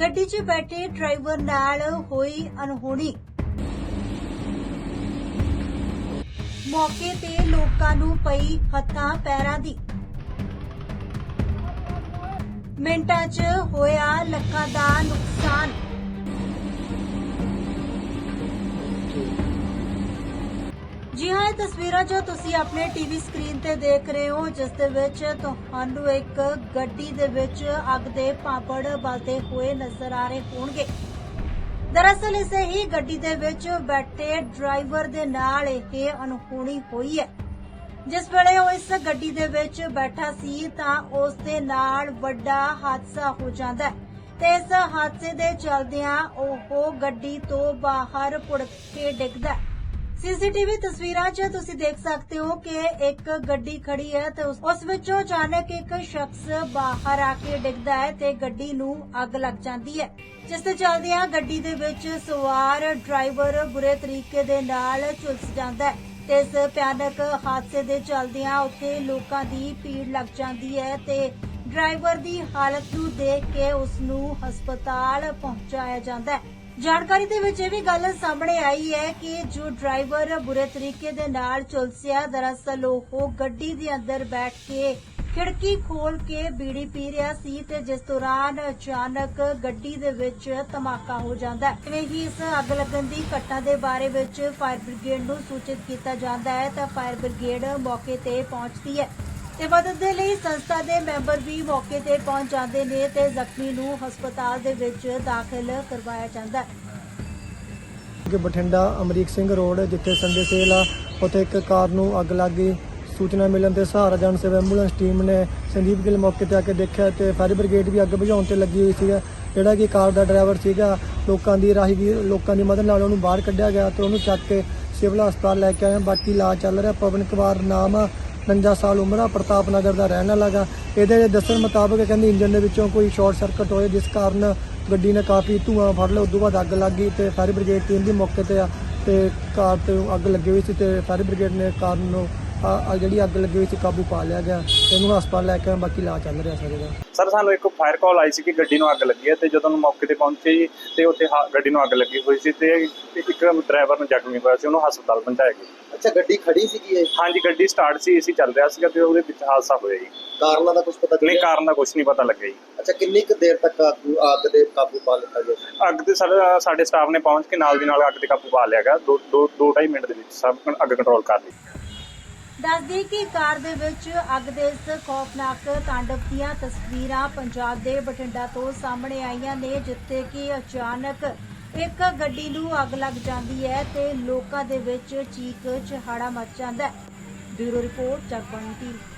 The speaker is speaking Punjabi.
ਗੱਡੀ 'ਚ ਬੈਠੇ ਡਰਾਈਵਰ ਨਾਲ ਹੋਈ ਅਣਹੋਣੀ। ਮੌਕੇ ਤੇ ਲੋਕਾਂ ਨੂੰ ਪਈ ਹੱਥਾਂ ਪੈਰਾਂ ਦੀ। ਮਿੰਟਾਂ 'ਚ ਹੋਇਆ ਲੱਖਾਂ ਦਾ ਨੁਕਸਾਨ। ਤਸਵੀਰਾਂ ਜੋ ਤੁਸੀਂ ਆਪਣੇ ਟੀਵੀ ਸਕਰੀਨ ਤੇ ਦੇਖ ਰਹੇ ਹੋ, ਜਿਸ ਦੇ ਵਿੱਚ ਤੁਹਾਨੂੰ ਇੱਕ ਗੱਡੀ ਦੇ ਵਿੱਚ ਅੱਗ ਦੇ ਪਾਪੜ ਬਲਦੇ ਹੋਏ ਨਜ਼ਰ ਆ ਰਹੇ ਹੋਣਗੇ। ਦਰਅਸਲ ਇਸੇ ਹੀ ਗੱਡੀ ਦੇ ਵਿੱਚ ਬੈਠੇ ਡਰਾਈਵਰ ਦੇ ਨਾਲ ਇਹ ਅਨਹੋਣੀ ਹੋਈ ਹੈ। ਜਿਸ ਵੇਲੇ ਉਹ ਇਸ ਗੱਡੀ ਦੇ ਵਿੱਚ ਬੈਠਾ ਸੀ, ਤਾਂ ਉਸ ਦੇ ਨਾਲ ਵੱਡਾ ਹਾਦਸਾ ਹੋ ਜਾਂਦਾ ਹੈ ਤੇ ਇਸ ਹਾਦਸੇ ਦੇ ਚਲਦਿਆਂ ਉਹ ਗੱਡੀ ਤੋਂ ਬਾਹਰ ਪੁੜਕ ਕੇ ਡਿੱਗਦਾ ਹੈ। ਸੀਸੀਟੀਵੀ ਤਸਵੀਰਾਂ 'ਚ ਤੁਸੀਂ ਦੇਖ ਸਕਦੇ ਹੋ ਕਿ ਇੱਕ ਗੱਡੀ ਖੜੀ ਹੈ ਤੇ ਉਸ ਵਿੱਚੋਂ ਅਚਾਨਕ ਇੱਕ ਸ਼ਖਸ ਬਾਹਰ ਆ ਕੇ ਡਿੱਗਦਾ ਹੈ ਤੇ ਗੱਡੀ ਨੂੰ ਅੱਗ ਲੱਗ ਜਾਂਦੀ ਹੈ। ਜਿਸ ਦੇ ਚੱਲਦਿਆਂ ਗੱਡੀ ਦੇ ਵਿੱਚ ਸਵਾਰ ਡਰਾਈਵਰ ਬੁਰੇ ਤਰੀਕੇ ਦੇ ਨਾਲ ਝੁਲਸ ਜਾਂਦਾ ਹੈ ਤੇ ਇਸ ਭਿਆਨਕ ਹਾਦਸੇ ਦੇ ਚੱਲਦਿਆਂ ਉੱਥੇ ਲੋਕਾਂ ਦੀ ਭੀੜ ਲੱਗ ਜਾਂਦੀ ਹੈ ਤੇ ਡਰਾਈਵਰ ਦੀ ਹਾਲਤ ਨੂੰ ਦੇਖ ਕੇ ਉਸ ਨੂੰ ਹਸਪਤਾਲ ਪਹੁੰਚਾਇਆ ਜਾਂਦਾ ਹੈ। ਜਾਣਕਾਰੀ ਦੇ ਵਿੱਚ ਇਹ ਵੀ ਗੱਲ ਸਾਹਮਣੇ ਆਈ ਹੈ ਕਿ ਜੋ ਡਰਾਈਵਰ ਬੁਰੇ ਤਰੀਕੇ ਦੇ ਨਾਲ ਝੁਲਸਿਆ ਦਰਅਸਲ ਉਹ ਗੱਡੀ ਦੇ ਅੰਦਰ ਬੈਠ ਕੇ ਖਿੜਕੀ ਖੋਲ ਕੇ ਬੀੜੀ ਪੀ ਰਿਹਾ ਸੀ ਤੇ ਜਿਸ ਦੌਰਾਨ ਅਚਾਨਕ ਗੱਡੀ ਦੇ ਵਿੱਚ ਧਮਾਕਾ ਹੋ ਜਾਂਦਾ ਹੈ। ਇਵੇਂ ਹੀ ਇਸ ਅੱਗ ਲੱਗਣ ਦੀ ਘਟਨਾ ਦੇ ਬਾਰੇ ਵਿੱਚ ਫਾਇਰ ਬ੍ਰਿਗੇਡ ਨੂੰ ਸੂਚਿਤ ਕੀਤਾ ਜਾਂਦਾ ਹੈ ਤਾਂ ਫਾਇਰ ਬ੍ਰਿਗੇਡ ਮੌਕੇ ਤੇ ਪਹੁੰਚਦੀ ਹੈ। ਤੇ ਮਦਦ ਦੇ ਲਈ ਸੰਸਥਾ ਦੇ ਮੈਂਬਰ ਵੀ ਮੌਕੇ ਤੇ ਪਹੁੰਚ ਜਾਂਦੇ ਨੇ ਤੇ ਜ਼ਖਮੀ ਨੂੰ ਹਸਪਤਾਲ ਦੇ ਵਿੱਚ ਦਾਖਲ ਕਰਵਾਇਆ ਜਾਂਦਾ ਹੈ। ਕਿ ਬਠਿੰਡਾ ਅਮਰੀਕ ਸਿੰਘ ਰੋਡ, ਜਿੱਥੇ ਸੰਡੇ ਸੇਲ ਆ, ਉੱਥੇ ਇੱਕ ਕਾਰ ਨੂੰ ਅੱਗ ਲੱਗ ਗਈ। ਸੂਚਨਾ ਮਿਲਣ ਤੇ ਸਹਾਰਾ ਜਨ ਸੇਵਾ ਐਂਬੂਲੈਂਸ ਟੀਮ ਨੇ ਸੰਦੀਪ ਗਿੱਲ ਮੌਕੇ ਤੇ ਆ ਕੇ ਦੇਖਿਆ ਤੇ ਫਾਇਰ ਬ੍ਰਿਗੇਡ ਵੀ ਅੱਗ ਬੁਝਾਉਣ ਤੇ ਲੱਗੀ ਹੋਈ ਸੀਗਾ। ਜਿਹੜਾ ਕਿ ਕਾਰ ਦਾ ਡਰਾਈਵਰ ਸੀਗਾ, ਲੋਕਾਂ ਦੀ ਰਾਹੀ ਲੋਕਾਂ ਦੀ ਮਦਦ ਨਾਲ ਉਹਨੂੰ ਬਾਹਰ ਕੱਢਿਆ ਗਿਆ ਤੇ ਉਹਨੂੰ ਚੱਕ ਕੇ ਸਿਵਲ ਹਸਪਤਾਲ ਲੈ ਕੇ ਆਏ ਬਾਕੀ ਇਲਾਜ ਚੱਲ ਰਿਹਾ, ਪਵਨ ਕੁਮਾਰ ਨਾਮ ਆ। 49 ਸਾਲ ਉਮਰ ਆ ਪ੍ਰਤਾਪ ਨਗਰ ਦਾ ਰਹਿਣ ਵਾਲਾ ਗਾ। ਇਹਦੇ ਦੱਸਣ ਮੁਤਾਬਕ ਕਹਿੰਦੀ ਇੰਜਨ ਦੇ ਵਿੱਚੋਂ ਕੋਈ ਸ਼ਾਰਟ ਸਰਕਟ ਹੋਏ, ਜਿਸ ਕਾਰਨ ਗੱਡੀ ਨੇ ਕਾਫੀ ਧੂਆਂ ਫੜ ਲਿਆ, ਉਦੋਂ ਬਾਅਦ ਅੱਗ ਲੱਗ ਗਈ ਤੇ ਫਾਇਰ ਬ੍ਰਿਗੇਡ ਟੀਮ ਵੀ ਮੌਕੇ ਤੇ ਆ ਤੇ ਕਾਰ ਤੇ ਅੱਗ ਲੱਗੀ ਹੋਈ ਸੀ ਤੇ ਫਾਇਰ ਬ੍ਰਿਗੇਡ ਨੇ ਕਾਰ ਨੂੰ ਆ ਜਿਹੜੀ ਅੱਗ ਲੱਗੀ ਹੋਈ ਸੀ ਕਾਬੂ ਪਾ ਲਿਆ ਗਿਆ ਇਹਨੂੰ ਹਸਪਤਾਲ ਲੈ ਕੇ ਬਾਕੀ ਇਲਾਜ ਚੱਲ ਰਿਹਾ ਸਾਰੇ ਦਾ। ਸਰ ਸਾਨੂੰ ਇੱਕ ਫਾਇਰ ਕਾਲ ਆਈ ਸੀ ਕਿ ਗੱਡੀ ਨੂੰ ਅੱਗ ਲੱਗੀ ਹੈ ਤੇ ਜਦੋਂ ਨੂੰ ਮੌਕੇ ਤੇ ਪਹੁੰਚੇ ਜੀ ਤੇ ਉੱਥੇ ਹਾ- ਗੱਡੀ ਨੂੰ ਅੱਗ ਲੱਗੀ ਹੋਈ ਸੀ ਤੇ ਇੱਕ ਡਰਾਈਵਰ ਨੂੰ ਜ਼ਖਮੀ ਹੋਇਆ ਸੀ ਉਹਨੂੰ ਹਸਪਤਾਲ ਪਹੁੰਚਾਇਆ ਗਿਆ। ਅੱਛਾ ਗੱਡੀ ਖੜੀ ਸੀਗੀ ਇਹ? ਹਾਂਜੀ ਗੱਡੀ ਸਟਾਰਟ ਸੀ ਏਸੀ ਚੱਲ ਰਿਹਾ ਸੀਗਾ ਤੇ ਉਹਦੇ ਵਿੱਚ ਹਾਦਸਾ ਹੋਇਆ ਜੀ। ਕਾਰਨਾਂ ਦਾ ਕੁਝ ਪਤਾ ਨਹੀਂ ਚੱਲਿਆ ਕਾਰਨ ਦਾ ਕੁਝ ਨਹੀਂ ਪਤਾ ਲੱਗਿਆ ਜੀ। ਅੱਛਾ ਕਿੰਨੀ ਕੁ ਦੇਰ ਤੱਕ ਆਗੂ ਅੱਗ ਦੇ ਕਾਬੂ ਪਾ ਲਿੱਤਾ ਗਿਆ? ਅੱਗ ਤੇ ਸਰ ਸਾਡੇ ਸਟਾਫ ਨੇ ਪਹੁੰਚ ਕੇ ਨਾਲ ਦੀ ਨਾਲ ਅੱਗ ਤੇ ਕਾਬੂ ਪਾ ਲਿਆ ਗਿਆ ਦੋ ਦੋ ਢਾਈ ਮਿੰਟ ਦੇ ਵਿੱਚ ਸਭ ਅੱਗ ਕੰਟਰੋਲ ਕਰ ਲਈ ਦੱਸਦੀ ਕਿ ਕਾਰ ਦੇ ਵਿੱਚ ਅੱਗ ਦੇ ਇਸ ਖੌਫਨਾਕ ਤਾਂਡਵ ਦੀਆਂ ਤਸਵੀਰਾਂ ਪੰਜਾਬ ਦੇ ਬਠਿੰਡਾ ਤੋਂ ਸਾਹਮਣੇ ਆਈਆਂ ਨੇ, ਜਿੱਥੇ ਕਿ ਅਚਾਨਕ ਇੱਕ ਗੱਡੀ ਨੂੰ ਅੱਗ ਲੱਗ ਜਾਂਦੀ ਹੈ ਤੇ ਲੋਕਾਂ ਦੇ ਵਿੱਚ ਚੀਕ ਚਹਾੜਾ ਮਚ ਜਾਂਦਾ ਹੈ। Bureau report, Jagbani TV.